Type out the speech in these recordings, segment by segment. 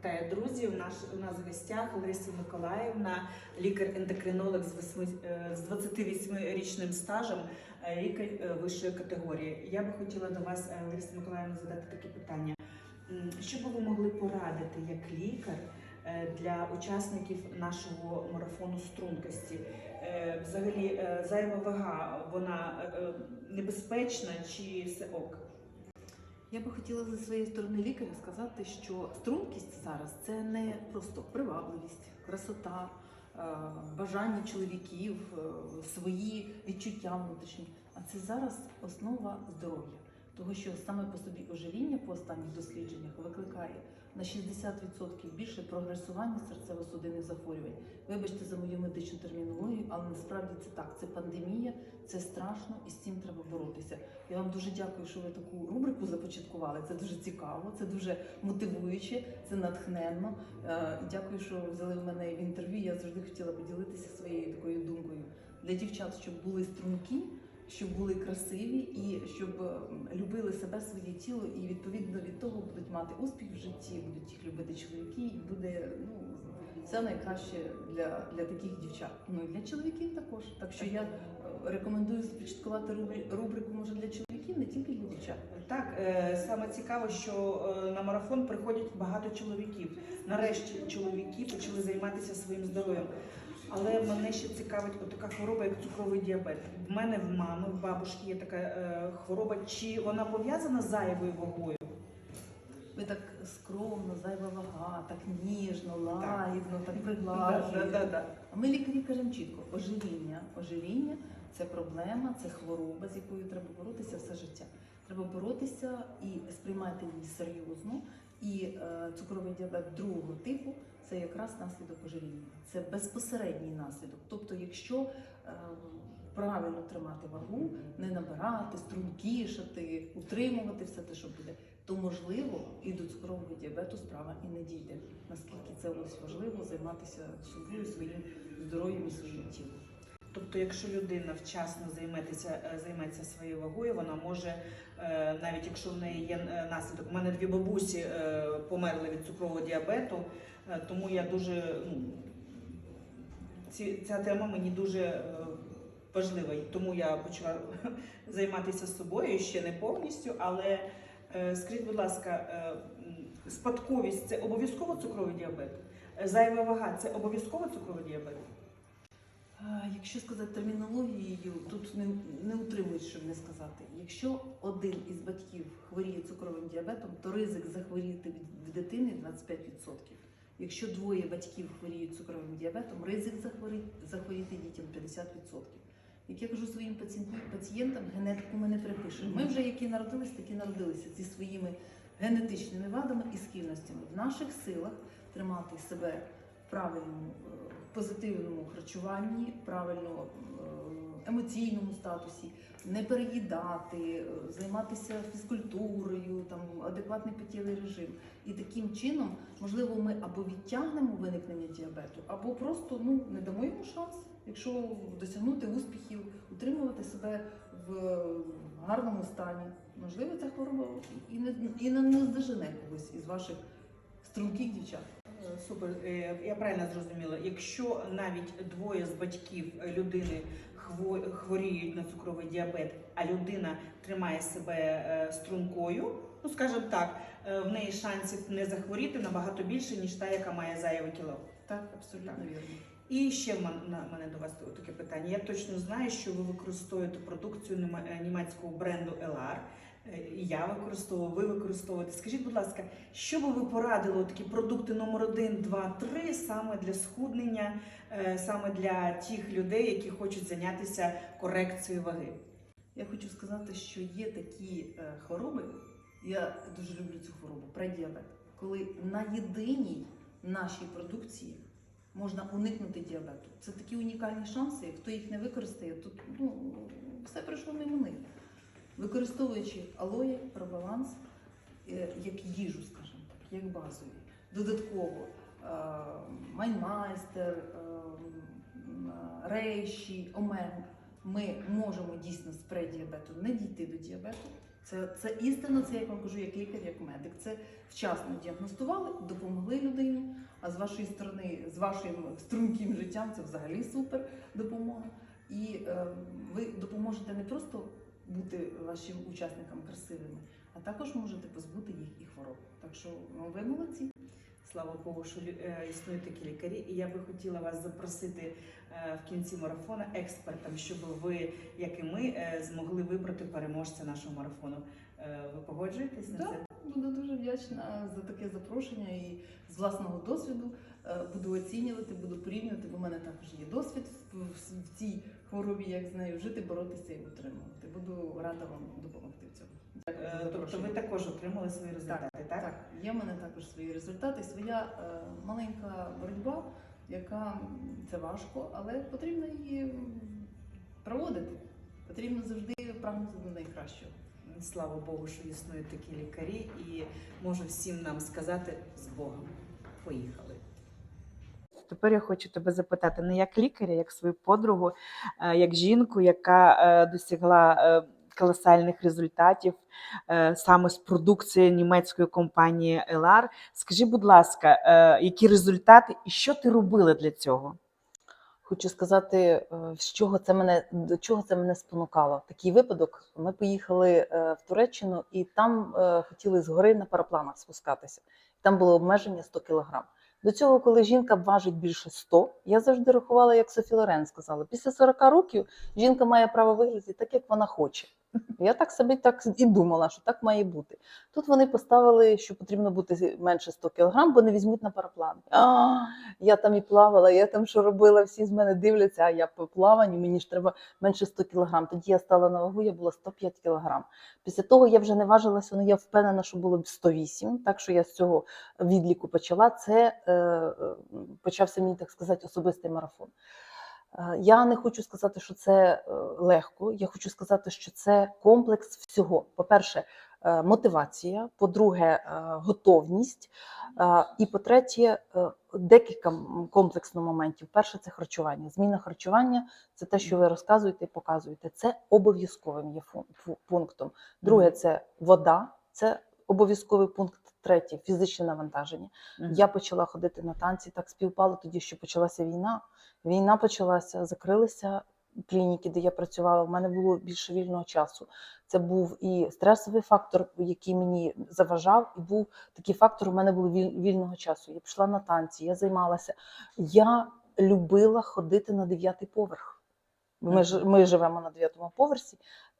Вітаю, друзі! У нас, у нас в гостях Лариса Миколаївна, лікар-ендокринолог з, восьми- е, з 28-річним стажем, е, лікар е, вищої категорії. Я би хотіла до вас, Лариса Миколаївна, задати таке питання. Що би ви могли порадити як лікар для учасників нашого марафону стрункості? Взагалі, зайва вага, вона небезпечна чи все ок? Я би хотіла зі своєї сторони лікаря сказати, що стрункість зараз це не просто привабливість, красота, е, бажання чоловіків, е, свої відчуття внутрішні, а це зараз основа здоров'я. Того, що саме по собі ожиріння по останніх дослідженнях викликає на 60% більше прогресування серцево-судинних захворювань. Вибачте за мою медичну термінологію, але насправді це так. Це пандемія, це страшно, і з цим треба боротися. Я вам дуже дякую, що ви таку рубрику започаткували. Це дуже цікаво, це дуже мотивуюче, це натхненно. Е, Дякую, що взяли в мене в інтерв'ю. Я завжди хотіла поділитися своєю такою думкою для дівчат, щоб були стрункі, щоб були красиві і щоб е, любили себе, своє тіло, і відповідно від того будуть мати успіх в житті, будуть їх любити чоловіки, і буде ну. Все найкраще для, для таких дівчат. Ну і для чоловіків також. Так що я е, рекомендую започаткувати рубри- рубрику може для чоловіків, не тільки для дівчат. Так, е, саме цікаво, що на марафон приходять багато чоловіків. Нарешті чоловіки почали займатися своїм здоров'ям. Але мене ще цікавить така хвороба, як цукровий діабет. В мене в мами, в бабушки є така е, хвороба. Чи вона пов'язана з зайвою вагою? Ви так скромно, зайва вага, так ніжно, лагідно, так приглажуєте. Да, да, да. А ми лікарі кажемо чітко: ожиріння. Ожиріння це проблема, це хвороба, з якою треба боротися все життя. Треба боротися і сприймати її серйозно. І е, цукровий діабет другого типу це якраз наслідок ожиріння. Це безпосередній наслідок. Тобто, якщо е, правильно тримати вагу, не набирати, стрункішати, утримувати все те, що буде, то можливо і до цукрового діабету справа і не дійде. Наскільки це ось важливо займатися собою, своїм здоров'ям і своїм тілом. Тобто, якщо людина вчасно займеться, е, займеться своєю вагою, вона може, е, навіть якщо в неї є е, наслідок, у мене дві бабусі померли від цукрового діабету, тому я дуже ну, ці, ця тема мені дуже важлива, тому я почала займатися собою ще не повністю. Але скажіть, будь ласка, спадковість це обов'язково цукровий діабет? Зайва вага це обов'язково цукровий діабет? Якщо сказати термінологією, тут не, не утримують, щоб не сказати. Якщо один із батьків хворіє цукровим діабетом, то ризик захворіти від, дитини 25%. Якщо двоє батьків хворіють цукровим діабетом, ризик захворіти, захворіти дітям 50%. Як я кажу своїм пацієнтам, пацієнтам, генетику ми не припишемо. Ми вже які народились, такі народилися зі своїми генетичними вадами і схильностями. В наших силах тримати себе в правильному, е, позитивному харчуванні, правильно е, емоційному статусі, не переїдати, е, займатися фізкультурою, там адекватний питєвий режим. І таким чином, можливо, ми або відтягнемо виникнення діабету, або просто ну не дамо йому шанс, якщо досягнути успіхів, утримувати себе в гарному стані. Можливо, ця хвороба і не і не наздожене когось із ваших струнких дівчат. Е, Супер, Е, я правильно зрозуміла. Якщо навіть двоє з батьків е, людини хворіють на цукровий діабет, а людина тримає себе стрункою, ну скажімо так, в неї шансів не захворіти набагато більше, ніж та, яка має зайве кіло. Так, абсолютно Так. вірно. І ще в мене до вас таке питання. Я точно знаю, що ви використовуєте продукцію німецького бренду LR. Е, Я використовую, ви використовуєте. Скажіть, будь ласка, що би ви порадили такі продукти номер 1, 2, 3 саме для схуднення, е, саме для тих людей, які хочуть зайнятися корекцією ваги? Я хочу сказати, що є такі е, хвороби, я дуже люблю цю хворобу, предіабет, коли на єдиній нашій продукції можна уникнути діабету. Це такі унікальні шанси, хто їх не використає, то ну, все пройшло мимо них. Використовуючи алоє, пробаланс е, як їжу, скажімо так, як базові. Додатково е, майнмайстер, е, рейші, омегу ми можемо дійсно з предіабету не дійти до діабету Це, це істина, це як вам кажу, як лікар, як медик. Це вчасно діагностували, допомогли людині. А з вашої сторони, з вашим струнким життям, це взагалі супер допомога. І е, ви допоможете не просто бути вашим учасникам красивими, а також можете позбути їх і хвороб. Так що ну, ви молодці. Слава Богу, що е, існують такі лікарі. І я би хотіла вас запросити е, в кінці марафону експертам, щоб ви, як і ми, е, змогли вибрати переможця нашого марафону. Ви погоджуєтесь на Да. це? Буду дуже вдячна за таке запрошення і з власного досвіду буду оцінювати, буду порівнювати, бо в мене також є досвід в, цій хворобі, як з нею жити, боротися і утримувати. Буду рада вам допомогти в цьому. Е, Тобто ви також отримали свої результати, так? Так, є в мене також свої результати, своя е, маленька боротьба, яка це важко, але потрібно її проводити. Потрібно завжди прагнути до найкращого. Слава Богу, що існують такі лікарі, і можу всім нам сказати з Богом. Поїхали. Тепер я хочу тебе запитати не як лікаря, як свою подругу, як жінку, яка е, досягла е, колосальних результатів е, саме з продукції німецької компанії Елар. Скажи, будь ласка, які результати і що ти робила для цього? Хочу сказати, з чого це мене до чого це мене спонукало. Такий випадок. Ми поїхали в Туреччину і там хотіли з гори на парапланах спускатися. Там було обмеження 100 кілограм. До цього, коли жінка важить більше 100, я завжди рахувала, як Софі Лорен сказала, після 40 років жінка має право виглядати так, як вона хоче. Я так собі так і думала, що так має бути. Тут вони поставили, що потрібно бути менше 100 кілограм, бо не візьмуть на параплан. А, я там і плавала, я там що робила, всі з мене дивляться, а я по плаванню, мені ж треба менше 100 кілограм. Тоді я стала на вагу, я була 105 кілограм. Після того я вже не важилася, але я впевнена, що було б 108, так що я з цього відліку почала. Це е, е, почався мені, так сказати, особистий марафон. Е, Я не хочу сказати, що це е, легко. Я хочу сказати, що це комплекс всього. По-перше, е, мотивація, по-друге, готовність. І по-третє, декілька комплексно моментів. Перше це харчування. Зміна харчування це те, що ви розказуєте і показуєте. Це обов'язковим є пунктом. Друге, це вода, це обов'язковий пункт. Третє фізичне навантаження. Я почала ходити на танці. Так співпало тоді, що почалася війна. Війна почалася, закрилися клініки, де я працювала. У мене було більше вільного часу. Це був і стресовий фактор, який мені заважав, і був такий фактор. У мене було вільного часу. Я пішла на танці, я займалася. Я любила ходити на дев'ятий поверх. Ми, ж- ми живемо на дев'ятому поверсі,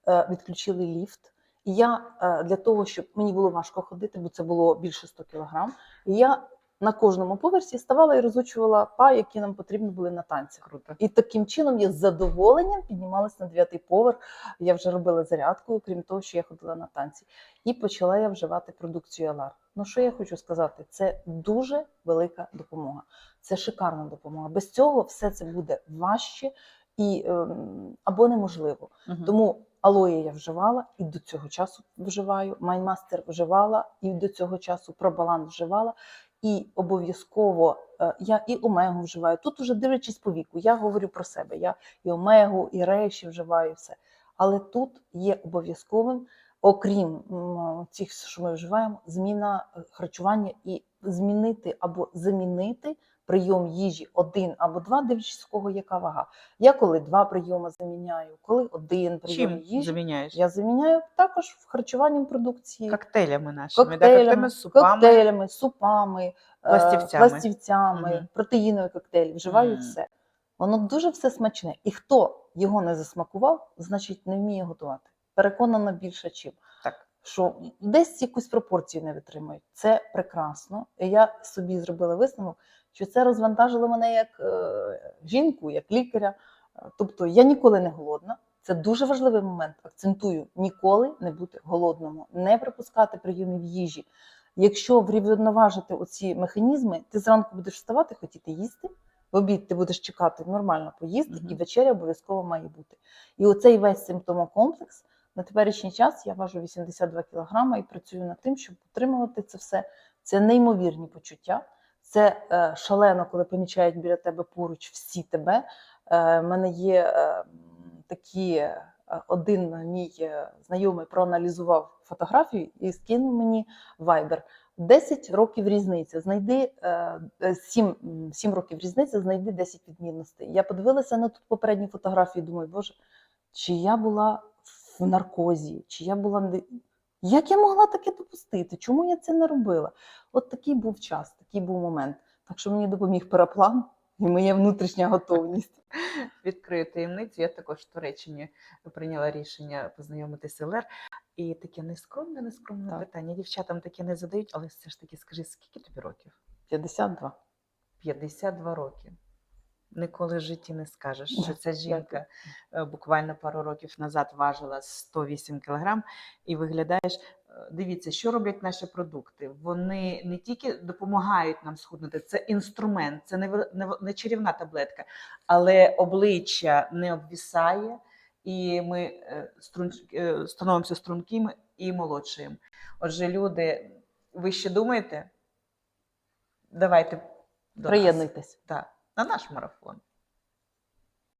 е, відключили ліфт. І я е, для того, щоб мені було важко ходити, бо це було більше 100 кілограм, і я на кожному поверсі ставала і розучувала па, які нам потрібні були на танцях. Круто. І таким чином я з задоволенням піднімалася на дев'ятий поверх. Я вже робила зарядку, крім того, що я ходила на танці. І почала я вживати продукцію Алар. Ну що я хочу сказати? Це дуже велика допомога. Це шикарна допомога. Без цього все це буде важче і ем, або неможливо. Мгм. Тому алоє я вживала і до цього часу вживаю. Майнмастер вживала і до цього часу пробалан вживала. І обов'язково е, я і омегу вживаю. Тут уже дивлячись по віку, я говорю про себе. Я і омегу, і рейші вживаю все. Але тут є обов'язковим, окрім цих, що ми вживаємо, зміна е, харчування і змінити або замінити прийом їжі один або два, дивлячись, кого яка вага. Я коли два прийоми заміняю, коли один прийом Чим їжі. заміняєш? Я заміняю також в харчуванням продукції, Коктейлями нашими, да, коктейлями, коктейлями, супами. коктейлями, супами, е, Пластівцями. пластівцями, Мгм. протеїнові коктейлі. Вживаю Мгм. все. Воно дуже все смачне. І хто його не засмакував, значить не вміє готувати. Переконана більше чим. Так. Що десь якусь пропорцію не витримують. Це прекрасно. І я собі зробила висновок, що це розвантажило мене як е, жінку, як лікаря. Е, Тобто я ніколи не голодна. Це дуже важливий момент. Акцентую ніколи не бути голодному, не припускати прийомів їжі. Якщо врівноважити оці механізми, ти зранку будеш вставати, хотіти їсти. В обід ти будеш чекати нормально поїсти, Мгм. і вечеря обов'язково має бути. І оцей весь симптомокомплекс на теперішній час я важу 82 кілограми і працюю над тим, щоб підтримувати це все. Це неймовірні почуття. Це е, шалено, коли помічають біля тебе поруч всі тебе. Е, в мене є е, такі е, один мій е, знайомий проаналізував фотографію і скинув мені Viber. 10 років різниця. Знайди 7, 7 років різниця, знайди 10 відмінностей. Я подивилася на ту попередню фотографію думаю, боже, чи я була в наркозі, чи я була. Як я могла таке допустити? Чому я це не робила? От такий був час, такий був момент. Так що мені допоміг переплан і моя внутрішня готовність. Відкрию таємницю. Я також в Туреччині прийняла рішення познайомитися ЛР. І таке нескромне, нескромне Так. питання. Дівчатам таке не задають, але все ж таки скажи, скільки тобі років? 52. 52 роки. Ніколи в житті не скажеш, що ця жінка е, буквально пару років назад важила 108 кг і виглядаєш. е, Дивіться, що роблять наші продукти. Вони не тільки допомагають нам схуднути, це інструмент, це не, не, не чарівна таблетка, але обличчя не обвісає, і ми е, е, становимося стрункими і молодшим. Отже, люди, ви ще думаєте? Давайте до нас. Приєднуйтесь. Так, на наш марафон.